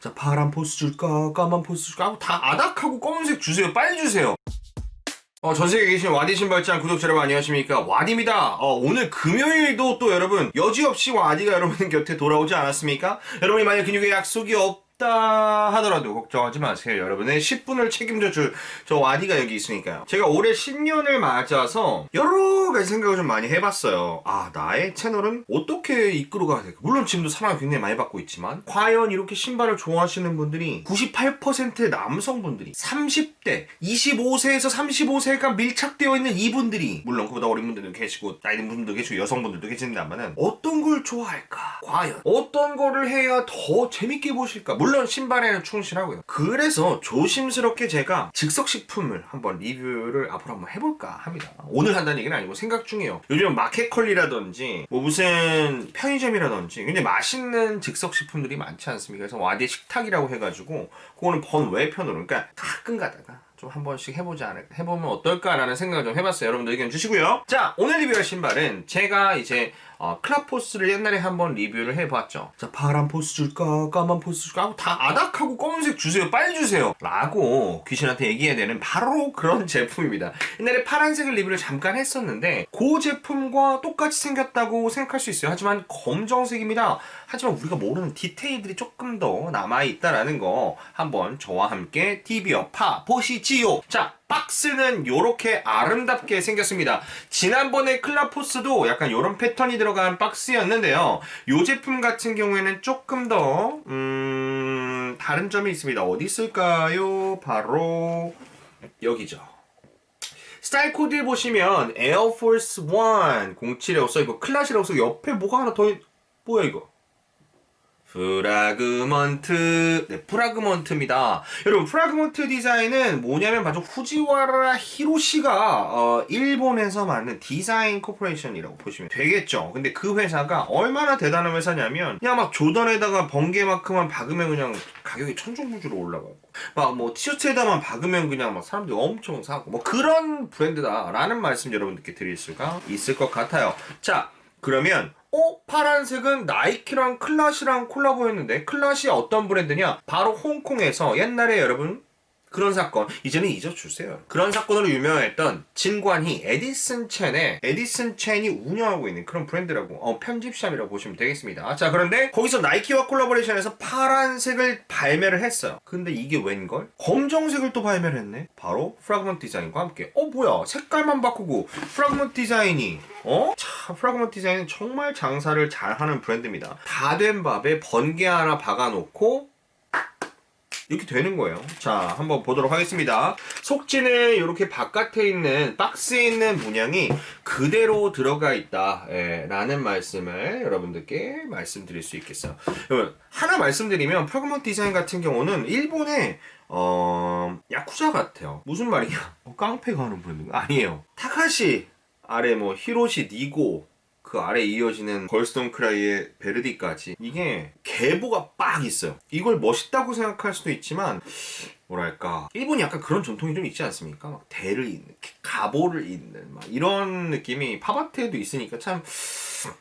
자 파란 포스 줄까? 까만 포스 줄까? 하고 다 아닥하고 검은색 주세요. 빨리 주세요. 어, 전 세계에 계신 와디 신발장 구독자 여러분 안녕하십니까? 와디입니다. 어, 오늘 금요일도 또 여러분 여지없이 와디가 여러분 곁에 돌아오지 않았습니까? 여러분이 만약 근육에 약속이 없 다 하더라도 걱정하지 마세요 여러분의 10분을 책임져 줄 저 와디가 여기 있으니까요. 제가 올해 신년을 맞아서 여러 가지 생각을 좀 많이 해봤어요. 아 나의 채널은 어떻게 이끌어 가야 될까? 물론 지금도 사랑을 굉장히 많이 받고 있지만 과연 이렇게 신발을 좋아하시는 분들이 98%의 남성분들이 30대 25세에서 35세가 밀착되어 있는 이분들이 물론 그보다 어린 분들도 계시고 나이 든 분들도 계시고 여성분들도 계신다면은 어떤 걸 좋아할까? 과연 어떤 거를 해야 더 재밌게 보실까? 물론 신발에는 충실하고요. 그래서 조심스럽게 제가 즉석식품을 한번 리뷰를 앞으로 한번 해볼까 합니다. 오늘 한다는 얘기는 아니고 생각 중이에요. 요즘 마켓컬리라든지 뭐 무슨 편의점이라든지 굉장히 맛있는 즉석식품들이 많지 않습니까? 그래서 와디 식탁이라고 해가지고 그거는 번외 편으로 그러니까 가끔 가다가 좀 한 번씩 해보지 않을 해보면 어떨까라는 생각을 좀 해봤어요. 여러분들 의견 주시고요. 자 오늘 리뷰할 신발은 제가 이제 어, 클라포스를 옛날에 한번 리뷰를 해봤죠. 자 파란 포스 줄까 까만 포스 줄까 하고 다 아닥하고 검은색 주세요. 빨리 주세요. 라고 귀신한테 얘기해야 되는 바로 그런 제품입니다. 옛날에 파란색을 리뷰를 잠깐 했었는데 그 제품과 똑같이 생겼다고 생각할 수 있어요. 하지만 검정색입니다. 하지만 우리가 모르는 디테일들이 조금 더 남아있다라는 거 한번 저와 함께 TV어 파 보시지 요. 자, 박스는 이렇게 아름답게 생겼습니다. 지난번에 클라포스도 약간 이런 패턴이 들어간 박스였는데요. 이 제품 같은 경우에는 조금 더 음, 다른 점이 있습니다. 어디 있을까요? 바로 여기죠. 스타일 코드 보시면 에어포스 1 07이라고 써있고 클라시라고 써있고 옆에 뭐가 하나 더 있... 뭐야 이거? 프라그먼트. 네 프라그먼트입니다. 여러분 프라그먼트 디자인은 뭐냐면 바로 후지와라 히로시가 어, 일본에서 만든 디자인 코퍼레이션이라고 보시면 되겠죠. 근데 그 회사가 얼마나 대단한 회사냐면 그냥 막 조던에다가 번개만큼만 박으면 그냥 가격이 천정부지로 올라가고 막 뭐 티셔츠에다만 박으면 그냥 막 사람들이 엄청 사고 뭐 그런 브랜드다 라는 말씀 여러분들께 드릴 수가 있을 것 같아요. 자 그러면 어? 파란색은 나이키랑 클라시랑 콜라보했는데 클라시 어떤 브랜드냐? 바로 홍콩에서 옛날에 여러분 그런 사건 이제는 잊어주세요. 그런 사건으로 유명했던 진관희 에디슨 첸의 에디슨 첸이 운영하고 있는 그런 브랜드라고 어, 편집샵이라고 보시면 되겠습니다. 자 그런데 거기서 나이키와 콜라보레이션해서 파란색을 발매를 했어요. 근데 이게 웬걸? 검정색을 또 발매를 했네? 바로 프라그먼트 디자인과 함께. 어 뭐야? 색깔만 바꾸고 프라그먼트 디자인이 어? 차 프라그먼트 디자인은 정말 장사를 잘하는 브랜드입니다. 다 된 밥에 번개 하나 박아놓고 이렇게 되는 거예요. 자, 한번 보도록 하겠습니다. 속지는 이렇게 바깥에 있는 박스에 있는 문양이 그대로 들어가 있다. 예, 라는 말씀을 여러분들께 말씀드릴 수 있겠어요. 여러분, 하나 말씀드리면 프라그먼트 디자인 같은 경우는 일본의 어, 야쿠자 같아요. 무슨 말이야? 어, 깡패가 하는 브랜드가 아니에요. 타카시 아래 뭐 히로시 니고 그 아래 이어지는 걸스톤 크라이의 베르디까지. 이게 계보가 빡 있어요. 이걸 멋있다고 생각할 수도 있지만 뭐랄까 일본이 약간 그런 전통이 좀 있지 않습니까? 막 대를 잇는 가보를 잇는 막 이런 느낌이 팝아트에도 있으니까 참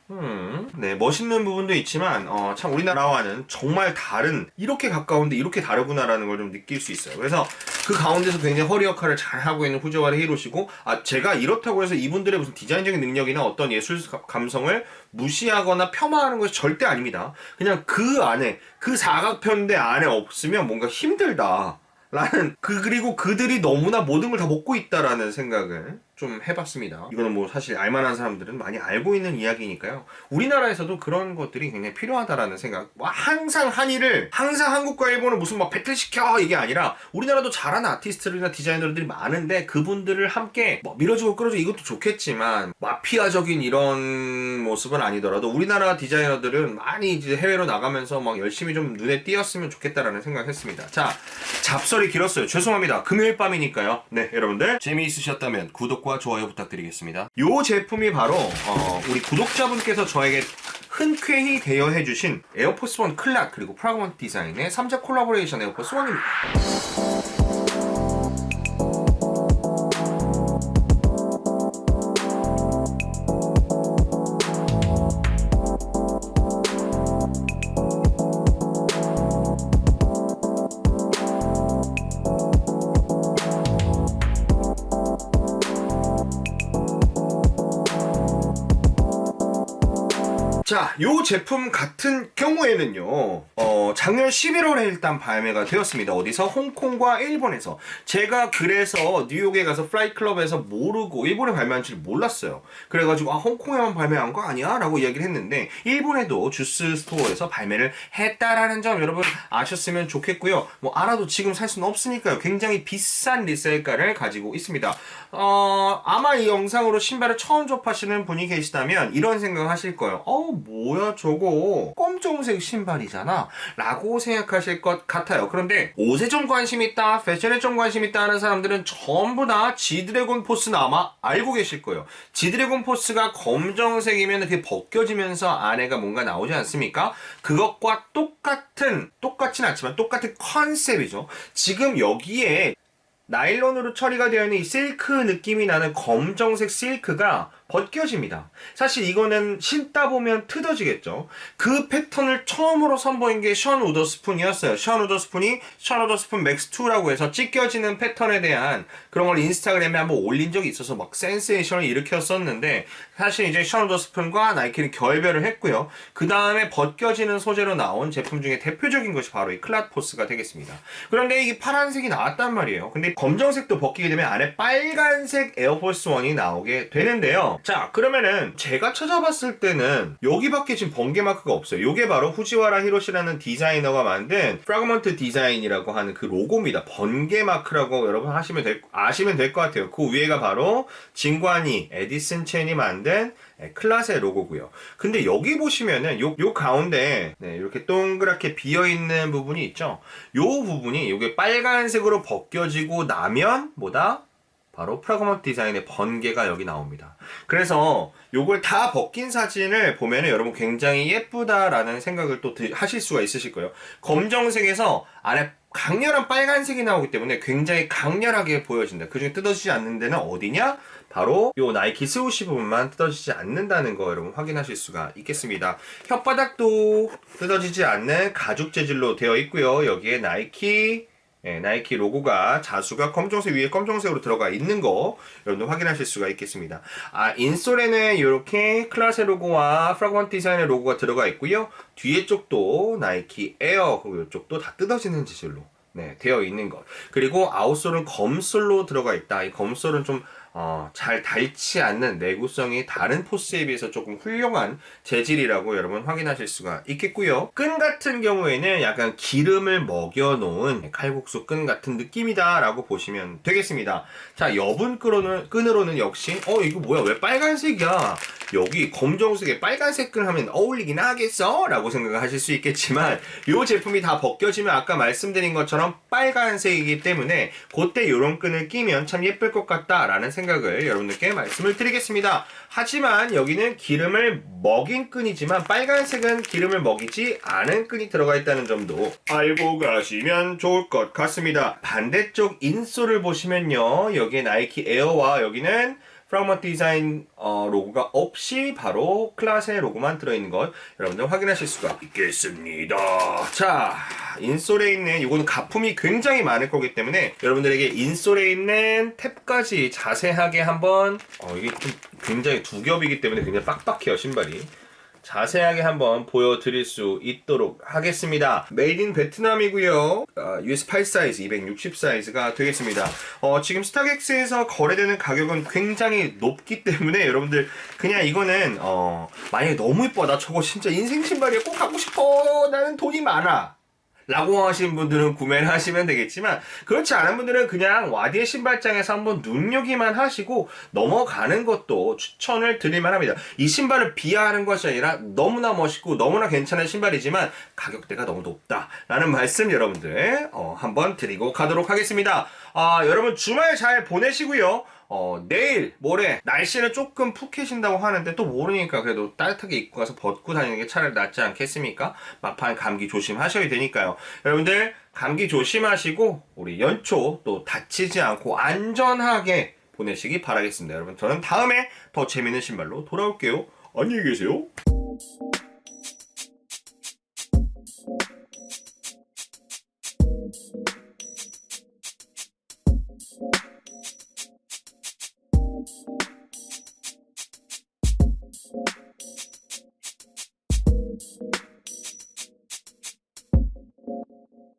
음, 네 멋있는 부분도 있지만 어, 참 우리나라와는 정말 다른 이렇게 가까운데 이렇게 다르구나라는 걸 좀 느낄 수 있어요. 그래서 그 가운데서 굉장히 허리 역할을 잘 하고 있는 후지와라 히로시고 아 제가 이렇다고 해서 이분들의 무슨 디자인적인 능력이나 어떤 예술 감성을 무시하거나 폄하하는 것이 절대 아닙니다. 그냥 그 안에 그 사각편대 안에 없으면 뭔가 힘들다 라는 그 그리고 그들이 너무나 모든 걸 다 먹고 있다라는 생각을 좀 해봤습니다. 이거는 뭐 사실 알만한 사람들은 많이 알고 있는 이야기니까요. 우리나라에서도 그런 것들이 굉장히 필요하다라는 생각. 뭐 항상 한일을 항상 한국과 일본을 무슨 막 배틀 시켜 이게 아니라 우리나라도 잘하는 아티스트들이나 디자이너들이 많은데 그분들을 함께 뭐 밀어주고 끌어주고 이것도 좋겠지만 마피아적인 이런 모습은 아니더라도 우리나라 디자이너들은 많이 이제 해외로 나가면서 막 열심히 좀 눈에 띄었으면 좋겠다라는 생각했습니다. 자 잡설이 길었어요. 죄송합니다. 금요일 밤이니까요. 네 여러분들 재미있으셨다면 구독과 좋아요 부탁드리겠습니다. 요 제품이 바로 어, 우리 구독자분께서 저에게 흔쾌히 대여해 주신 에어포스 원 클락 그리고 프라그먼트 디자인의 3자 콜라보레이션 에어포스 원입니다. 자, 요 제품 같은 경우에는요, 어, 작년 11월에 일단 발매가 되었습니다. 어디서? 홍콩과 일본에서. 제가 그래서 뉴욕에 가서 플라이 클럽에서 모르고 일본에 발매한 줄 몰랐어요. 그래가지고, 아, 홍콩에만 발매한 거 아니야? 라고 이야기를 했는데, 일본에도 주스 스토어에서 발매를 했다라는 점 여러분 아셨으면 좋겠고요. 뭐, 알아도 지금 살 수는 없으니까요. 굉장히 비싼 리셀가를 가지고 있습니다. 어, 아마 이 영상으로 신발을 처음 접하시는 분이 계시다면 이런 생각을 하실 거예요. 어, 뭐야, 저거. 검정색 신발이잖아. 라고 생각하실 것 같아요. 그런데 옷에 좀 관심 있다, 패션에 좀 관심 있다 하는 사람들은 전부 다 지드래곤 포스는 아마 알고 계실 거예요. 지드래곤 포스가 검정색이면 그게 벗겨지면서 안에가 뭔가 나오지 않습니까? 그것과 똑같은, 똑같진 않지만 똑같은 컨셉이죠. 지금 여기에 나일론으로 처리가 되어 있는 이 실크 느낌이 나는 검정색 실크가 벗겨집니다. 사실 이거는 신다 보면 뜯어지겠죠. 그 패턴을 처음으로 선보인 게 션 우더스푼이었어요. 션 우더스푼이 션 우더스푼 맥스2라고 해서 찢겨지는 패턴에 대한 그런 걸 인스타그램에 한번 올린 적이 있어서 막 센세이션을 일으켰었는데 사실 이제 션 우더스푼과 나이키는 결별을 했고요. 그 다음에 벗겨지는 소재로 나온 제품 중에 대표적인 것이 바로 이 클라포스가 되겠습니다. 그런데 이게 파란색이 나왔단 말이에요. 근데 검정색도 벗기게 되면 안에 빨간색 에어포스 원이 나오게 되는데요. 자, 그러면은 제가 찾아봤을 때는 여기밖에 지금 번개 마크가 없어요. 요게 바로 후지와라 히로시라는 디자이너가 만든 프라그먼트 디자인이라고 하는 그 로고입니다. 번개 마크라고 여러분 하시면 될, 아시면 될 것 같아요. 그 위에가 바로 진관이 에디슨 첸이 만든 네, 클라스의 로고고요. 근데 여기 보시면은 요, 요 가운데 네, 이렇게 동그랗게 비어 있는 부분이 있죠. 요 부분이 요게 빨간색으로 벗겨지고 나면 뭐다? 바로 프라그먼트 디자인의 번개가 여기 나옵니다. 그래서 요걸 다 벗긴 사진을 보면은 여러분 굉장히 예쁘다라는 생각을 또 드- 하실 수가 있으실 거예요. 검정색에서 안에 강렬한 빨간색이 나오기 때문에 굉장히 강렬하게 보여진다. 그중에 뜯어지지 않는 데는 어디냐? 바로 요 나이키 스우시 부분만 뜯어지지 않는다는 거 여러분 확인하실 수가 있겠습니다. 혓바닥도 뜯어지지 않는 가죽 재질로 되어 있고요. 여기에 나이키 예, 나이키 로고가 자수가 검정색 위에 검정색으로 들어가 있는 거 여러분들 확인하실 수가 있겠습니다. 아 인솔에는 이렇게 클라세 로고와 프라그먼트 디자인의 로고가 들어가 있고요. 뒤에 쪽도 나이키 에어 그리고 이쪽도 다 뜯어지는 재질로 네, 되어 있는 것. 그리고 아웃솔은 검솔로 들어가 있다. 이 검솔은 좀 어, 잘 닳지 않는 내구성이 다른 포스에 비해서 조금 훌륭한 재질이라고 여러분 확인하실 수가 있겠고요. 끈 같은 경우에는 약간 기름을 먹여 놓은 칼국수 끈 같은 느낌이다 라고 보시면 되겠습니다. 자, 여분 끈으로는, 끈으로는 역시 어 이거 뭐야 왜 빨간색이야? 여기 검정색에 빨간색 끈 하면 어울리긴 하겠어? 라고 생각을 하실 수 있겠지만 이 제품이 다 벗겨지면 아까 말씀드린 것처럼 빨간색이기 때문에 그때 이런 끈을 끼면 참 예쁠 것 같다 라는 생각 을 여러분들께 말씀을 드리겠습니다. 하지만 여기는 기름을 먹인 끈이지만 빨간색은 기름을 먹이지 않은 끈이 들어가 있다는 점도 알고 가시면 좋을 것 같습니다. 반대쪽 인솔을 보시면요. 여기에 나이키 에어와 여기는 프라그먼트 디자인 어, 로고가 없이 바로 클라스의 로고만 들어있는 것 여러분들 확인하실 수가 있겠습니다. 자, 인솔에 있는 이거는 가품이 굉장히 많을 거기 때문에 여러분들에게 인솔에 있는 탭까지 자세하게 한번 어, 이게 좀 굉장히 두 겹이기 때문에 굉장히 빡빡해요 신발이. 자세하게 한번 보여드릴 수 있도록 하겠습니다. 메이드 인 베트남이고요. 어, US 8 사이즈, 260 사이즈가 되겠습니다. 어, 지금 스타렉스에서 거래되는 가격은 굉장히 높기 때문에 여러분들 그냥 이거는 어, 만약에 너무 이뻐 나 저거 진짜 인생 신발이야 꼭 갖고 싶어 나는 돈이 많아 라고 하시는 분들은 구매를 하시면 되겠지만 그렇지 않은 분들은 그냥 와디의 신발장에서 한번 눈요기만 하시고 넘어가는 것도 추천을 드릴만 합니다. 이 신발을 비하하는 것이 아니라 너무나 멋있고 너무나 괜찮은 신발이지만 가격대가 너무 높다라는 말씀 여러분들 어, 한번 드리고 가도록 하겠습니다. 아, 여러분 주말 잘 보내시고요. 어, 내일, 모레, 날씨는 조금 푹 해진다고 하는데 또 모르니까 그래도 따뜻하게 입고 가서 벗고 다니는 게 차라리 낫지 않겠습니까? 막판 감기 조심하셔야 되니까요. 여러분들, 감기 조심하시고, 우리 연초 또 다치지 않고 안전하게 보내시기 바라겠습니다. 여러분, 저는 다음에 더 재밌는 신발로 돌아올게요. 안녕히 계세요.